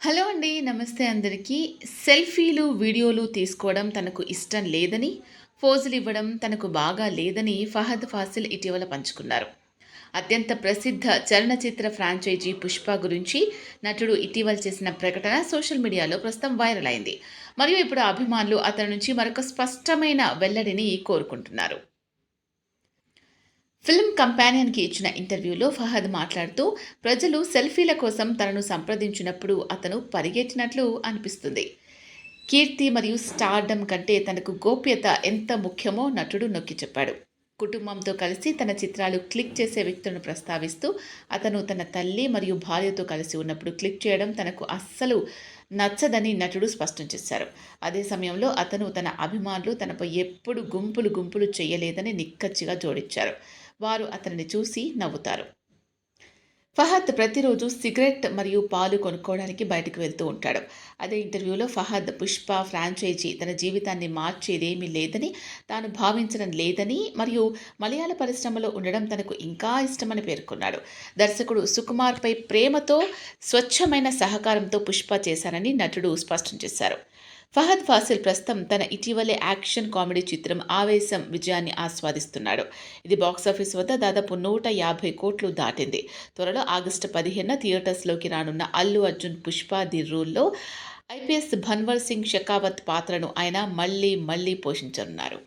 Hello అండి నమస్తే అందరికీ. సెల్ఫీలు వీడియోలు తీసుకోవడం తనకు ఇష్టం లేదని ఫోజులు ఇవ్వడం తనకు బాగా లేదని ఫహద్ ఫాసిల్ ఇటీవల పంచుకున్నారు. అత్యంత ప్రసిద్ధ చలనచిత్ర ఫ్రాంచైజీ పుష్ప గురించి నటుడు ఇటీవల చేసిన ప్రకటన సోషల్ మీడియాలో ప్రస్తుతం వైరల్ అయింది. మరియు ఇప్పుడు అభిమానులు అతని నుంచి మరొక స్పష్టమైన వెల్లడిని కోరుకుంటున్నారు. ఫిల్మ్ కంపానియన్కి ఇచ్చిన ఇంటర్వ్యూలో ఫహద్ మాట్లాడుతూ ప్రజలు సెల్ఫీల కోసం తనను సంప్రదించినప్పుడు అతను పరిగెట్టినట్లు అనిపిస్తుంది. కీర్తి మరియు స్టార్డమ్ కంటే తనకు గోప్యత ఎంత ముఖ్యమో నటుడు నొక్కి చెప్పాడు. కుటుంబంతో కలిసి తన చిత్రాలు క్లిక్ చేసే వ్యక్తులను ప్రస్తావిస్తూ అతను తన తల్లి మరియు భార్యతో కలిసి ఉన్నప్పుడు క్లిక్ చేయడం తనకు అస్సలు నచ్చదని నటుడు స్పష్టం చేశారు. అదే సమయంలో అతను తన అభిమానులు తనపై ఎప్పుడు గుంపులు గుంపులు చేయలేదని నిక్కచ్చిగా జోడించారు. వారు అతనిని చూసి నవ్వుతారు. ఫహద్ ప్రతిరోజు సిగరెట్ మరియు పాలు కొనుక్కోవడానికి బయటకు వెళ్తూ ఉంటాడు. అదే ఇంటర్వ్యూలో ఫహద్ పుష్ప ఫ్రాంచైజీ తన జీవితాన్ని మార్చేదేమీ లేదని తాను భావించడం లేదని మరియు మలయాళ పరిశ్రమలో ఉండడం తనకు ఇంకా ఇష్టమని పేర్కొన్నాడు. దర్శకుడు సుకుమార్పై ప్రేమతో స్వచ్ఛమైన సహకారంతో పుష్ప చేశానని నటుడు స్పష్టం చేశారు. ఫహద్ ఫాసిల్ ప్రస్తుతం తన ఇటీవలే యాక్షన్ కామెడీ చిత్రం ఆవేశం విజయాన్ని ఆస్వాదిస్తున్నాడు. ఇది బాక్సాఫీస్ వద్ద దాదాపు నూట యాభై కోట్లు దాటింది. త్వరలో ఆగస్టు పదిహేను థియేటర్స్లోకి రానున్న అల్లు అర్జున్ పుష్ప ది రూల్లో ఐపీఎస్ భన్వర్ సింగ్ షెకావత్ పాత్రను ఆయన మళ్ళీ మళ్ళీ పోషించనున్నారు.